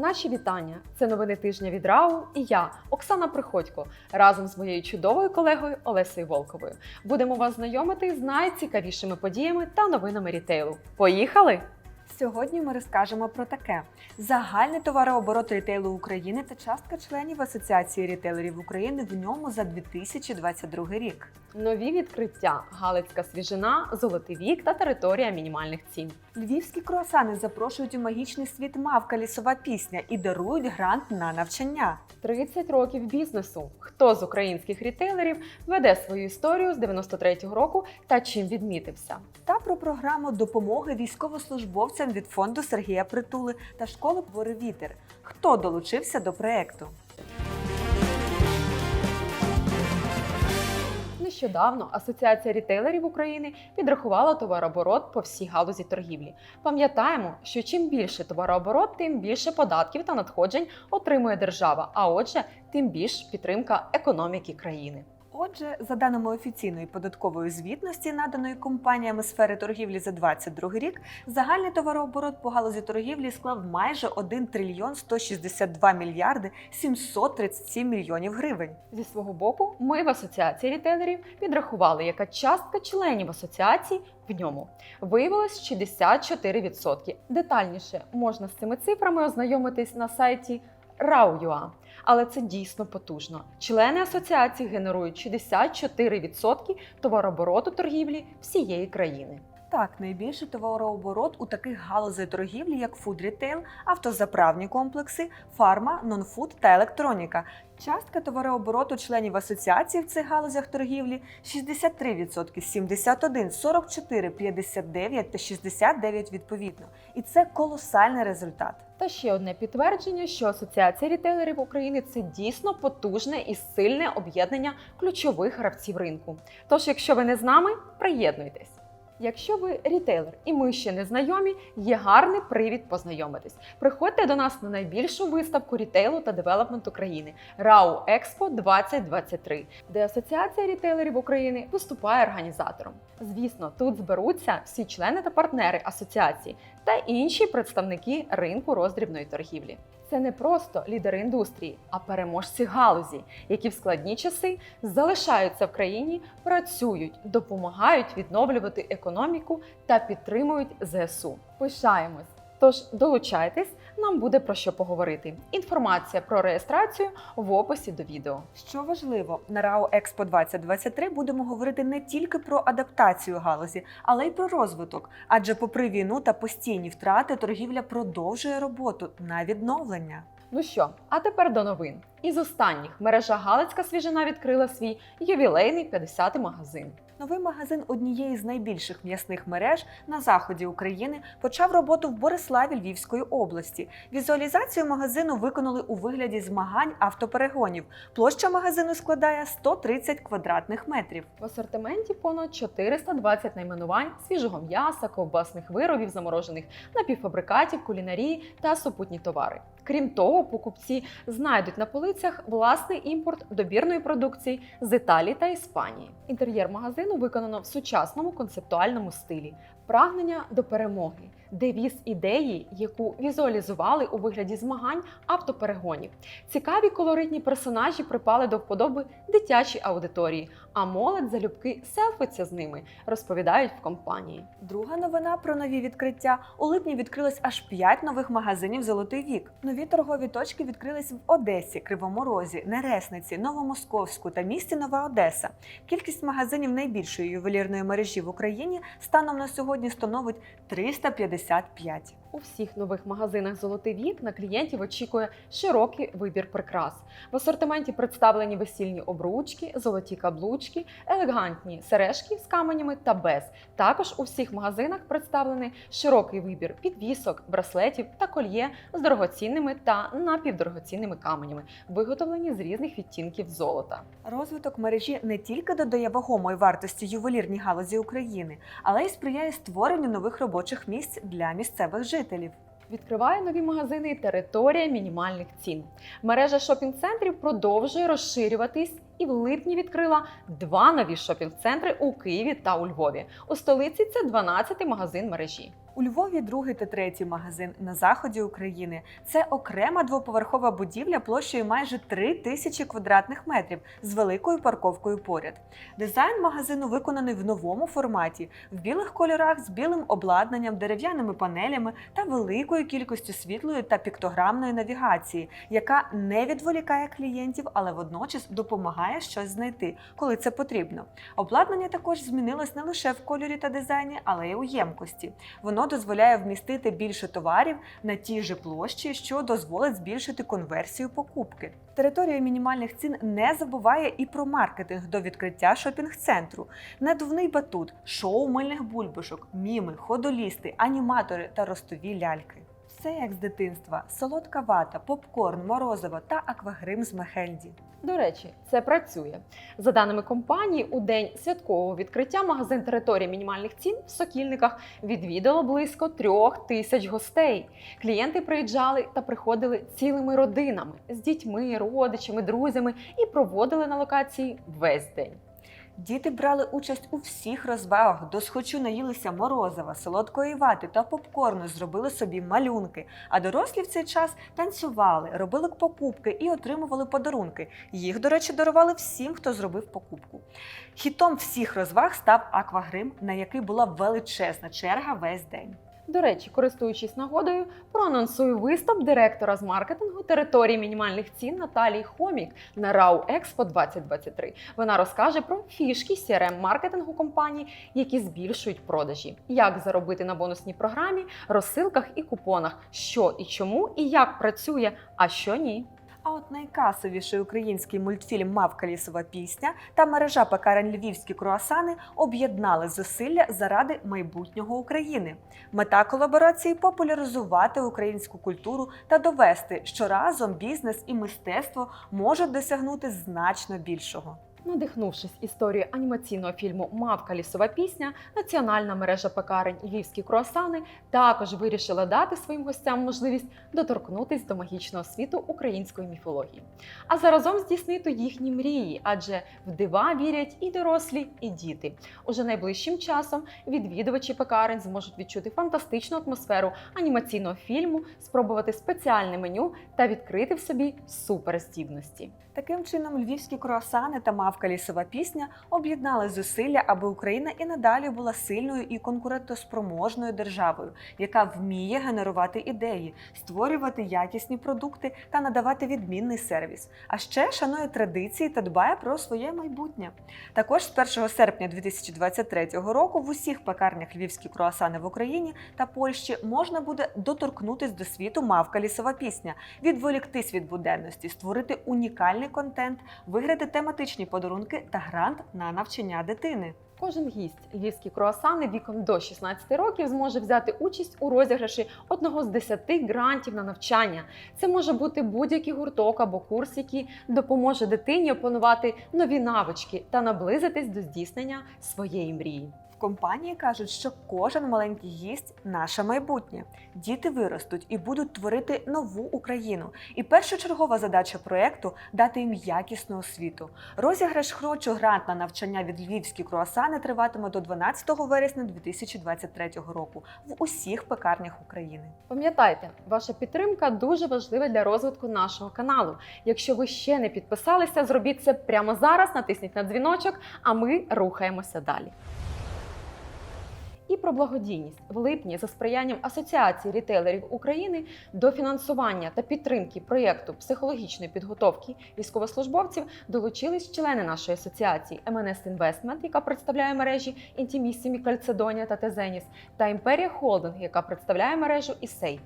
Наші вітання. Це новини тижня від РАУ і я, Оксана Приходько, разом з моєю чудовою колегою Олесею Волковою. Будемо вас знайомити з найцікавішими подіями та новинами рітейлу. Поїхали! Сьогодні ми розкажемо про таке: загальний товарооборот рітейлу України та частка членів Асоціації рітейлерів України в ньому за 2022 рік. Нові відкриття: Галицька свіжина, Золотий вік та територія мінімальних цін. Львівські круасани запрошують у магічний світ мавка лісова пісня і дарують грант на навчання. 30 років бізнесу. Хто з українських рітейлерів веде свою історію з 93-го року та чим відмітився? Та про програму допомоги військовослужбовцям від фонду Сергія Притули та школи Вітер. Хто долучився до проекту? Нещодавно Асоціація рітейлерів України підрахувала товарооборот по всій галузі торгівлі. Пам'ятаємо, що чим більше товарооборот, тим більше податків та надходжень отримує держава. А отже, тим більш підтримка економіки країни. Отже, за даними офіційної податкової звітності, наданої компаніями сфери торгівлі за 2022 рік, загальний товарооборот по галузі торгівлі склав майже 1 трильйон 162 мільярди 737 мільйонів гривень. Зі свого боку, ми в асоціації рітейлерів підрахували, яка частка членів асоціації в ньому. Виявилось 64%. Детальніше можна з цими цифрами ознайомитись на сайті RAW.ua. Але це дійсно потужно. Члени асоціації генерують 64% товарообороту торгівлі всієї країни. Так, найбільший товарооборот у таких галузей торгівлі, як фуд-рітейл, автозаправні комплекси, фарма, нонфуд та електроніка. Частка товарообороту членів асоціації в цих галузях торгівлі 63%, 71, 44, 59 та 69 відповідно. І це колосальний результат. Та ще одне підтвердження, що Асоціація рітейлерів України це дійсно потужне і сильне об'єднання ключових гравців ринку. Тож, якщо ви не з нами, приєднуйтесь. Якщо ви рітейлер і ми ще не знайомі, є гарний привід познайомитись. Приходьте до нас на найбільшу виставку рітейлу та девелопменту країни РАУ Експо 2023, де Асоціація рітейлерів України виступає організатором. Звісно, тут зберуться всі члени та партнери асоціації та інші представники ринку роздрібної торгівлі. Це не просто лідери індустрії, а переможці галузі, які в складні часи залишаються в країні, працюють, допомагають відновлювати економіку та підтримують ЗСУ. Пишаємось! Тож долучайтесь, нам буде про що поговорити. Інформація про реєстрацію в описі до відео. Що важливо, на РАО Експо 2023 будемо говорити не тільки про адаптацію галузі, але й про розвиток. Адже, попри війну та постійні втрати, торгівля продовжує роботу на відновлення. Ну що, а тепер до новин. Із останніх мережа Галицька свіжина відкрила свій ювілейний 50-й магазин. Новий магазин однієї з найбільших м'ясних мереж на заході України почав роботу в Бориславі Львівської області. Візуалізацію магазину виконали у вигляді змагань автоперегонів. Площа магазину складає 130 квадратних метрів. В асортименті понад 420 найменувань свіжого м'яса, ковбасних виробів, заморожених напівфабрикатів, кулінарії та супутні товари. Крім того, покупці знайдуть на полицях власний імпорт добірної продукції з Італії та Іспанії. Інтер'єр магазину виконано в сучасному концептуальному стилі. Прагнення до перемоги, девіз ідеї, яку візуалізували у вигляді змагань автоперегонів. Цікаві колоритні персонажі припали до вподоби дитячій аудиторії, а молодь залюбки селфиться з ними, розповідають в компанії. Друга новина про нові відкриття. У липні відкрилось аж 5 нових магазинів Золотий вік. Нові торгові точки відкрились в Одесі, Кривому Розі, Нересниці, Новомосковську та місті Нова Одеса. Кількість магазинів найбільшої ювелірної мережі в Україні станом на сьогодні становить 355. У всіх нових магазинах Золотий вік на клієнтів очікує широкий вибір прикрас. В асортименті представлені весільні обручки, золоті каблучки, елегантні сережки з каменями та без. Також у всіх магазинах представлений широкий вибір підвісок, браслетів та кольє з дорогоцінними та напівдорогоцінними каменями, виготовлені з різних відтінків золота. Розвиток мережі не тільки додає вагомої вартості ювелірній галузі України, але й сприяє створенню нових робочих місць для місцевих жителів. Відкриває нові магазини територія мінімальних цін. Мережа шопінг-центрів продовжує розширюватись і в липні відкрила два нові шопінг-центри у Києві та у Львові. У столиці це 12-й магазин мережі. У Львові другий та третій магазин на заході України. Це окрема двоповерхова будівля площею майже 3 тисячі квадратних метрів з великою парковкою поряд. Дизайн магазину виконаний в новому форматі, в білих кольорах з білим обладнанням, дерев'яними панелями та великою кількістю світлої та піктограмної навігації, яка не відволікає клієнтів, але водночас допомагає щось знайти, коли це потрібно. Обладнання також змінилось не лише в кольорі та дизайні, але й у ємкості. Воно дозволяє вмістити більше товарів на тій же площі, що дозволить збільшити конверсію покупки. Територія мінімальних цін не забуває і про маркетинг до відкриття шопінг-центру, надувний батут, шоу мильних бульбашок, міми, ходолісти, аніматори та ростові ляльки. Все як з дитинства: солодка вата, попкорн, морозиво та аквагрим з Мехельді. До речі, це працює. За даними компанії, у день святкового відкриття магазин території мінімальних цін в Сокільниках відвідало близько трьох тисяч гостей. Клієнти приїжджали та приходили цілими родинами з дітьми, родичами, друзями і проводили на локації весь день. Діти брали участь у всіх розвагах, досхочу наїлися морозива, солодкої вати та попкорну, зробили собі малюнки. А дорослі в цей час танцювали, робили покупки і отримували подарунки. Їх, до речі, дарували всім, хто зробив покупку. Хітом всіх розваг став аквагрим, на який була величезна черга весь день. До речі, користуючись нагодою, проанонсую виступ директора з маркетингу території мінімальних цін Наталії Хомік на РАУ Експо 2023. Вона розкаже про фішки crm маркетингу компанії, які збільшують продажі, як заробити на бонусній програмі, розсилках і купонах, що і чому, і як працює, а що ні. А от найкасовіший український мультфільм Мавка лісова пісня та мережа пекарень Львівські круасани об'єднали зусилля заради майбутнього України. Мета колаборації популяризувати українську культуру та довести, що разом бізнес і мистецтво можуть досягнути значно більшого. Надихнувшись історією анімаційного фільму Мавка лісова пісня, національна мережа пекарень Львівські круасани також вирішила дати своїм гостям можливість доторкнутись до магічного світу української міфології, а заразом здійснити їхні мрії, адже в дива вірять і дорослі, і діти. Уже найближчим часом відвідувачі пекарень зможуть відчути фантастичну атмосферу анімаційного фільму, спробувати спеціальне меню та відкрити в собі суперздібності. Таким чином, львівські круасани та мавка лісова пісня об'єднали зусилля, аби Україна і надалі була сильною і конкурентоспроможною державою, яка вміє генерувати ідеї, створювати якісні продукти та надавати відмінний сервіс. А ще шанує традиції та дбає про своє майбутнє. Також з 1 серпня 2023 року в усіх пекарнях львівські круасани в Україні та Польщі можна буде доторкнутись до світу мавка лісова пісня, відволіктись від буденності, створити унікальний контент, виграти тематичні подарунки та грант на навчання дитини. Кожен гість львівські круасани віком до 16 років зможе взяти участь у розіграші одного з 10 грантів на навчання. Це може бути будь-який гурток або курс, який допоможе дитині опанувати нові навички та наблизитись до здійснення своєї мрії. Компанії кажуть, що кожен маленький гість наше майбутнє. Діти виростуть і будуть творити нову Україну. І першочергова задача проекту дати їм якісну освіту. Розіграш хрочу грант на навчання від львівські круасани триватиме до 12 вересня 2023 року в усіх пекарнях України. Пам'ятайте, ваша підтримка дуже важлива для розвитку нашого каналу. Якщо ви ще не підписалися, зробіть це прямо зараз, натисніть на дзвіночок, а ми рухаємося далі. І про благодійність в липні за сприянням Асоціації рітейлерів України до фінансування та підтримки проєкту психологічної підготовки військовослужбовців долучились члени нашої асоціації МНС Інвестмент, яка представляє мережі Інтімісімі Кальцедонія та Тезеніс, та Імперія Холдинг, яка представляє мережу Ісей.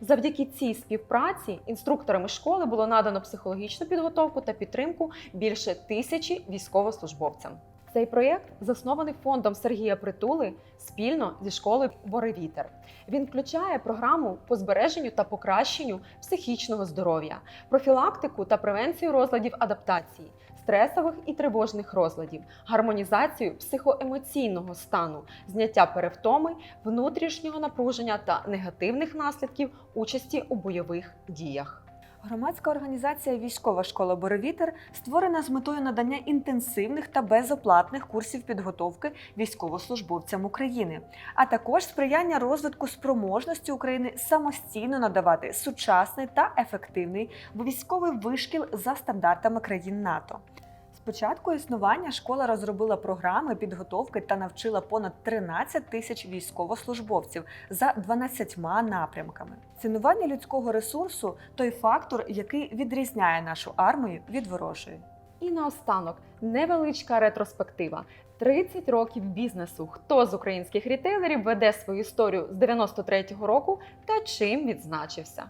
Завдяки цій співпраці інструкторами школи було надано психологічну підготовку та підтримку більше тисячі військовослужбовцям. Цей проєкт заснований фондом Сергія Притули спільно зі школою Боревітер. Він включає програму по збереженню та покращенню психічного здоров'я, профілактику та превенцію розладів адаптації, стресових і тривожних розладів, гармонізацію психоемоційного стану, зняття перевтоми, внутрішнього напруження та негативних наслідків участі у бойових діях. Громадська організація Військова школа Боровітер створена з метою надання інтенсивних та безоплатних курсів підготовки військовослужбовцям України, а також сприяння розвитку спроможності України самостійно надавати сучасний та ефективний військовий вишкіл за стандартами країн НАТО. Початку існування школа розробила програми підготовки та навчила понад 13 тисяч військовослужбовців за 12 напрямками. Цінування людського ресурсу той фактор, який відрізняє нашу армію від ворожої. І наостанок невеличка ретроспектива. 30 років бізнесу. Хто з українських рітейлерів веде свою історію з 93-го року та чим відзначився?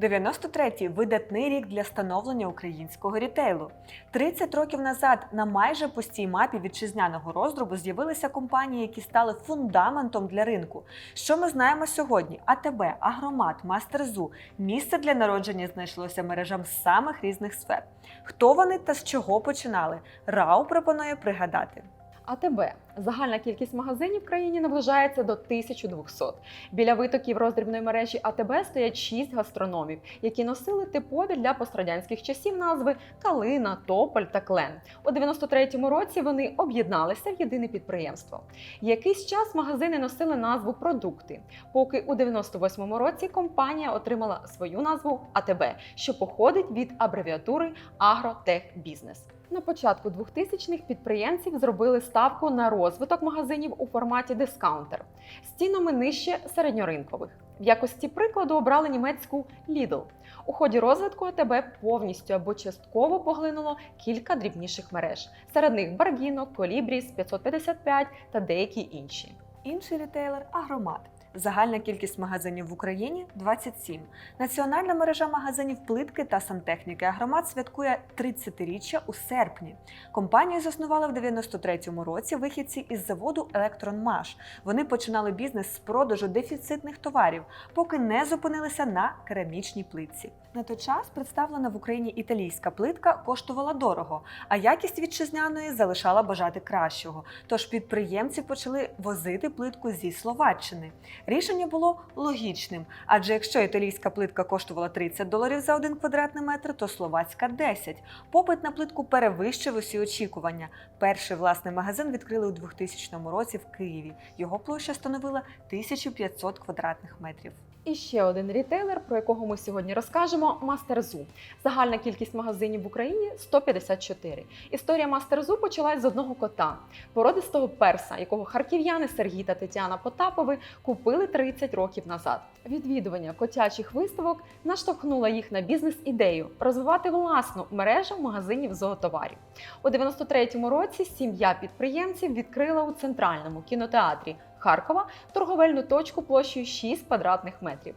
93-й видатний рік для становлення українського рітейлу. 30 років назад на майже пустій мапі вітчизняного роздробу з'явилися компанії, які стали фундаментом для ринку. Що ми знаємо сьогодні? АТБ, Агромат, Мастерзу. Місце для народження знайшлося мережам самих різних сфер. Хто вони та з чого починали? Рау пропонує пригадати. АТБ. Загальна кількість магазинів в країні наближається до 1200. Біля витоків роздрібної мережі АТБ стоять 6 гастрономів, які носили типові для пострадянських часів назви Калина, Тополь та Клен. У 93-му році вони об'єдналися в єдине підприємство. Якийсь час магазини носили назву Продукти, поки у 98-му році компанія отримала свою назву АТБ, що походить від абревіатури Агротехбізнес. На початку 2000-х підприємців зробили ставку на розвиток магазинів у форматі дискаунтер з цінами нижче середньоринкових. В якості прикладу обрали німецьку Lidl. У ході розвитку АТБ повністю або частково поглинуло кілька дрібніших мереж. Серед них Баргіно, Колібріс, 555 та деякі інші. Інший рітейлер Агромат. Загальна кількість магазинів в Україні 27. Національна мережа магазинів плитки та сантехніки Агромат святкує 30-річчя у серпні. Компанію заснували в 93-му році вихідці із заводу Електронмаш. Вони починали бізнес з продажу дефіцитних товарів, поки не зупинилися на керамічній плитці. На той час представлена в Україні італійська плитка коштувала дорого, а якість вітчизняної залишала бажати кращого. Тож підприємці почали возити плитку зі Словаччини. Рішення було логічним, адже якщо італійська плитка коштувала 30 доларів за один квадратний метр, то словацька 10. Попит на плитку перевищив усі очікування. Перший власний магазин відкрили у 2000 році в Києві. Його площа становила 1500 квадратних метрів. І ще один рітейлер, про якого ми сьогодні розкажемо Мастерзу. Загальна кількість магазинів в Україні 154. Історія Мастерзу почалась з одного кота, породистого перса, якого харків'яни Сергій та Тетяна Потапови купили 30 років назад. Відвідування котячих виставок наштовхнуло їх на бізнес-ідею розвивати власну мережу магазинів зоотоварів. У 93-му році сім'я підприємців відкрила у центральному кінотеатрі Харкова торговельну точку площею 6 квадратних метрів.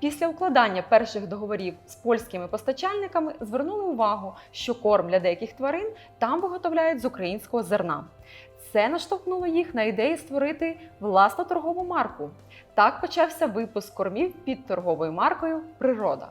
Після укладання перших договорів з польськими постачальниками звернули увагу, що корм для деяких тварин там виготовляють з українського зерна. Це наштовхнуло їх на ідею створити власну торгову марку. Так почався випуск кормів під торговою маркою Природа.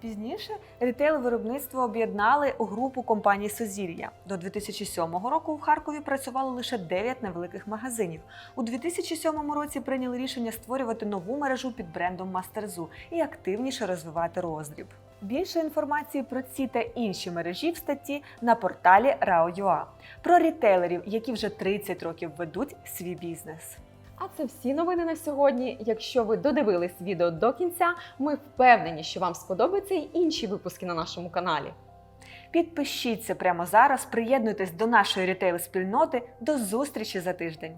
Пізніше рітейл-виробництво об'єднали у групу компаній Созір'я. До 2007 року в Харкові працювало лише 9 невеликих магазинів. У 2007 році прийняли рішення створювати нову мережу під брендом Мастерзу і активніше розвивати роздріб. Більше інформації про ці та інші мережі в статті на порталі Rao.ua. про рітейлерів, які вже 30 років ведуть свій бізнес. А це всі новини на сьогодні. Якщо ви додивились відео до кінця, ми впевнені, що вам сподобаються й інші випуски на нашому каналі. Підпишіться прямо зараз, приєднуйтесь до нашої рітейл-спільноти. До зустрічі за тиждень!